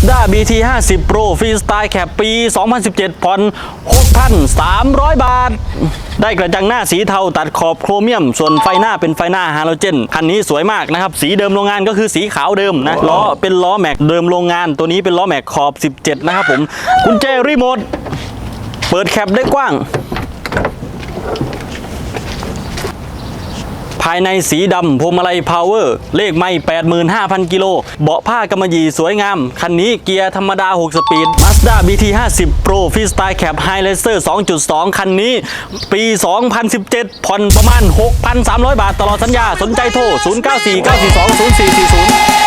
Mazda BT 50 Pro Freestyle Cap ปี 2017 ผ่อน 6,300 บาท ได้กระจังหน้าสีเทาตัดขอบโครเมียม ส่วนไฟหน้าเป็นไฟหน้าฮาโลเจน คันนี้สวยมากนะครับ สีเดิมโรงงานก็คือสีขาวเดิมนะ ล้อเป็นล้อแม็กเดิมโรงงาน ตัวนี้เป็นล้อแม็กขอบ 17 นะครับผม กุญแจรีโมท เปิดแคปได้กว้างภายในสีดำพวงมาลัยพาวเวอร์เลขไม่85,000 กิโล เบาะผ้ากำมะหยี่สวยงาม คันนี้เกียร์ธรรมดา 6 สปีด Mazda BT 50 Pro Freestyle Cab High Racer 2.2 คันนี้ ปี 2017 ผ่อนประมาณ 6,300 บาทตลอดสัญญา สนใจโทร 0949420440